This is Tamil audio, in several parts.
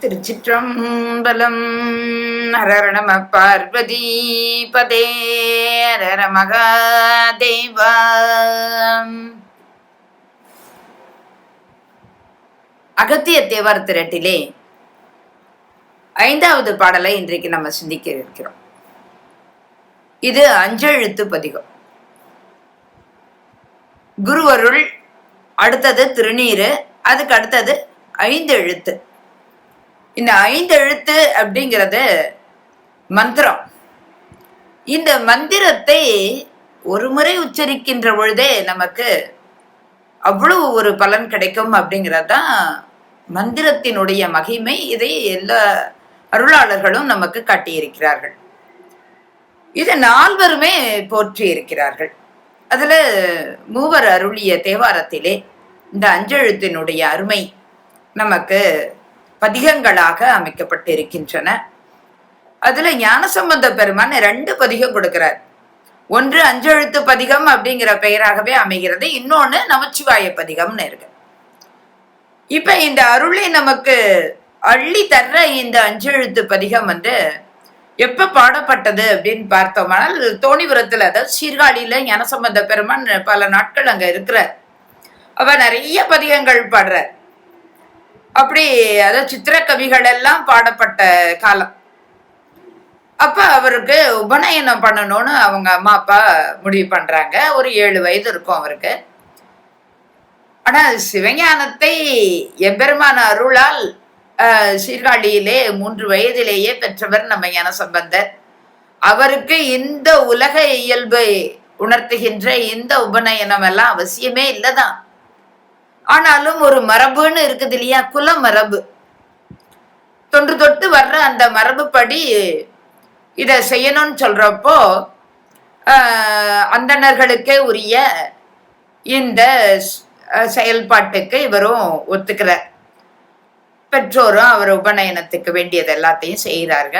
திருச்சிற்றம்பலம். ஹரணம பார்வதி பதே ஹர மகாதேவா. அகத்திய தேவர் திரட்டிலே ஐந்தாவது பாடலை இன்றைக்கு நம்ம சிந்திக்க இருக்கிறோம். இது அஞ்செழுத்து பதிகம். குருவருள் அடுத்தது திருநீரு அதுக்கு அடுத்தது ஐந்து எழுத்து. இந்த ஐந்து எழுத்து அப்படிங்கிறது மந்திரம். இந்த மந்திரத்தை ஒரு முறை உச்சரிக்கின்ற பொழுதே நமக்கு அவ்வளவு ஒரு பலன் கிடைக்கும் அப்படிங்கிறது தான் மந்திரத்தினுடைய மகிமை. இதை எல்லா அருளாளர்களும் நமக்கு காட்டியிருக்கிறார்கள். இதை நால்வருமே போற்றி இருக்கிறார்கள் அதுல மூவர் அருளிய தேவாரத்திலே இந்த அஞ்செழுத்தினுடைய அருமை நமக்கு பதிகங்களாக அமைக்கப்பட்டிருக்கின்றன. அதுல ஞானசம்பந்த பெருமான் ரெண்டு பதிகம் கொடுக்கிறார். ஒன்று அஞ்செழுத்து பதிகம் அப்படிங்கிற பெயராகவே அமைகிறது. இன்னொன்னு நமச்சிவாய பதிகம்னு இருக்கு. இப்ப இந்த அருளை நமக்கு அள்ளி தர்ற இந்த அஞ்செழுத்து பதிகம் வந்து எப்ப பாடப்பட்டது அப்படின்னு பார்த்தோம்னால் தோணிபுரத்துல அதாவது சீர்காழியில ஞானசம்பந்த பெருமான் பல நாட்கள் அங்க இருக்கிறார். அவ நிறைய பதிகங்கள் பாடுறார். அப்படி அதாவது சித்திர கவிகள் எல்லாம் பாடப்பட்ட காலம். அப்ப அவருக்கு உபநயனம் பண்ணணும்னு அவங்க அம்மா அப்பா முடிவு பண்றாங்க. ஒரு ஏழு வயது இருக்கும் அவருக்கு. ஆனா சிவஞானத்தை எம்பெருமான அருளால் சீர்காழியிலே மூன்று வயதிலேயே பெற்றவர் நம்ம ஞான சம்பந்தர் அவருக்கு இந்த உலக இயல்பை உணர்த்துகின்ற இந்த உபநயனம் எல்லாம் அவசியமே இல்லைதான். ஆனாலும் ஒரு மரபுன்னு இருக்குது இல்லையா? குல மரபு தொன்று தொட்டு வர்ற அந்த மரபுப்படி இதை செய்யணும்னு சொல்றப்போ அந்தணர்களுக்கே உரிய இந்த செயல்பாட்டுக்கு இவரும் ஒத்துக்கிறார். பெற்றோரும் அவர் உபநயனத்துக்கு வேண்டியது எல்லாத்தையும் செய்கிறாங்க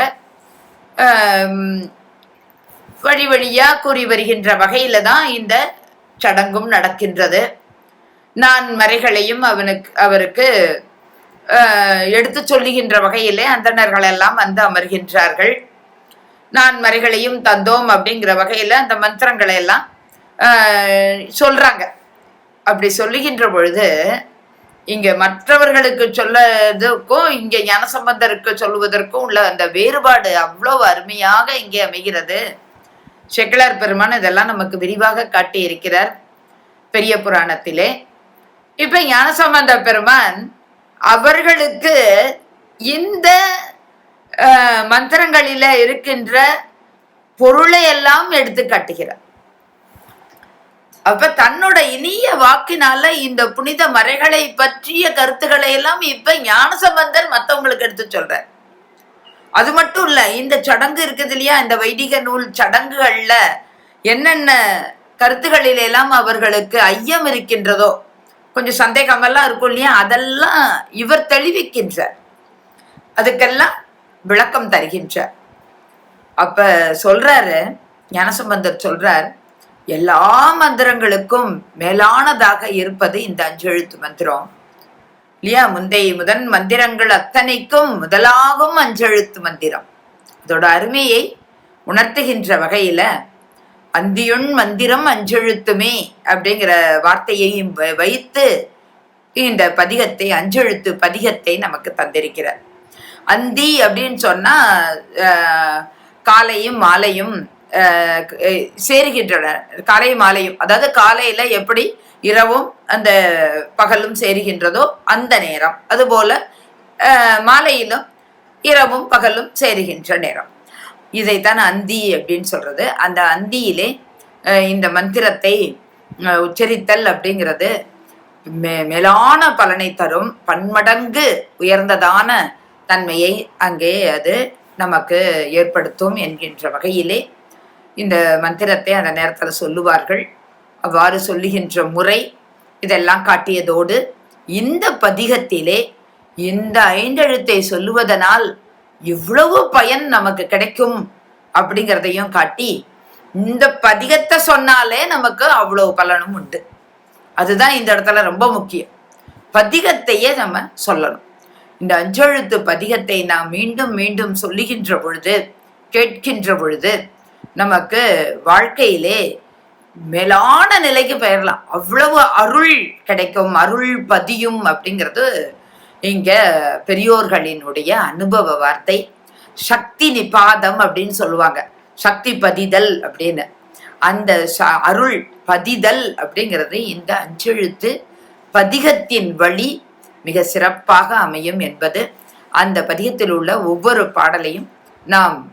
வழி வழியா கூறி வருகின்ற வகையில தான் இந்த சடங்கும் நடக்கின்றது. நான் மறைகளையும் அவனுக்கு அவருக்கு எடுத்து சொல்லுகின்ற வகையிலே அந்தணர்கள் எல்லாம் வந்து அமர்கின்றார்கள். நான் மறைகளையும் தந்தோம் அப்படிங்கிற வகையில அந்த மந்திரங்களை எல்லாம் சொல்றாங்க. அப்படி சொல்லுகின்ற பொழுது இங்க மற்றவர்களுக்கு சொல்லதுக்கும் இங்க ஞானசம்பந்தருக்கு சொல்லுவதற்கும் உள்ள அந்த வேறுபாடு அவ்வளவு அருமையாக இங்கே அமைகிறது. செக்கிலார் பெருமான் இதெல்லாம் நமக்கு விரிவாக காட்டி இருக்கிறார் பெரிய புராணத்திலே. இப்ப ஞானசம்பந்த பெருமான் அவர்களுக்கு இந்த மந்திரங்களில இருக்கின்ற பொருளை எல்லாம் எடுத்து காட்டுகிறார். அப்ப தன்னோட இனிய வாக்கினால இந்த புனித மறைகளை பற்றிய கருத்துக்களை எல்லாம் இப்ப ஞானசம்பந்தர் மத்தவங்களுக்கு எடுத்து சொல்ற அது மட்டும் இல்ல இந்த சடங்கு இருக்குது இல்லையா? இந்த வைதிக நூல் சடங்குகள்ல என்னென்ன கருத்துக்களில எல்லாம் அவர்களுக்கு ஐயம் இருக்கின்றதோ கொஞ்சம் சந்தேகமெல்லாம் இருக்கும் இல்லையா? அதெல்லாம் இவர் தெளிவிக்கின்றார். அதுக்கெல்லாம் விளக்கம் தருகின்றார். அப்ப சொல்றாரு ஞானசம்பந்தர் சொல்றார் எல்லா மந்திரங்களுக்கும் மேலானதாக இருப்பது இந்த அஞ்செழுத்து மந்திரம். இல்லையா? முந்தைய முதன் மந்திரங்கள் அத்தனைக்கும் முதலாகும் அஞ்செழுத்து மந்திரம். அதோட அருமையை உணர்த்துகின்ற வகையில அந்தியுண் மந்திரம் அஞ்செழுத்துமே அப்படிங்கிற வார்த்தையையும் வைத்து இந்த பதிகத்தை அஞ்செழுத்து பதிகத்தை நமக்கு தந்திருக்கிறார். அந்தி அப்படின்னு சொன்னா காலையும் மாலையும் சேருகின்றன. காலை மாலையும் அதாவது காலையில எப்படி இரவும் அந்த பகலும் சேருகின்றதோ அந்த நேரம். அதுபோல மாலையிலும் இரவும் பகலும் சேருகின்ற நேரம். இதைத்தான் அந்தி அப்படின்னு சொல்றது. அந்த அந்தியிலே இந்த மந்திரத்தை உச்சரித்தல் அப்படிங்கிறது மே மேலான பலனை தரும். பன்மடங்கு உயர்ந்ததான தன்மையை அங்கே அது நமக்கு ஏற்படுத்தும் என்கின்ற வகையிலே இந்த மந்திரத்தை அந்த நேரத்தில் சொல்லுவார்கள். அவ்வாறு சொல்லுகின்ற முறை இதெல்லாம் காட்டியதோடு இந்த பதிகத்திலே இந்த ஐந்தெழுத்தை சொல்லுவதனால் இவ்வளவு பயன் நமக்கு கிடைக்கும் அப்படிங்கிறதையும் காட்டி இந்த பதிகத்தை சொன்னாலே நமக்கு அவ்வளவு பலனும் உண்டு. அதுதான் இந்த இடத்துல ரொம்ப முக்கியம். பதிகத்தையே நம்ம சொல்லணும். இந்த அஞ்செழுத்து பதிகத்தை நாம் மீண்டும் மீண்டும் சொல்லுகின்ற பொழுது கேட்கின்ற பொழுது நமக்கு வாழ்க்கையிலே மேலான நிலைக்கு பெயரலாம். அவ்வளவு அருள் கிடைக்கும் அருள் பதியும் அப்படிங்கிறது இங்க பெரியோர்களினுடைய அனுபவ வார்த்தை சக்தி நிபாதம் அப்படின்னு சொல்லுவாங்க. சக்தி பதிதல் அப்படின்னு. அந்த அருள் பதிதல் அப்படிங்கிறது இந்த அஞ்செழுத்து பதிகத்தின் வழி மிக சிறப்பாக அமையும் என்பது அந்த பதிகத்தில் உள்ள ஒவ்வொரு பாடலையும் நாம்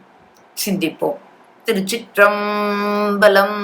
சிந்திப்போம். திருச்சிற்றம்பலம்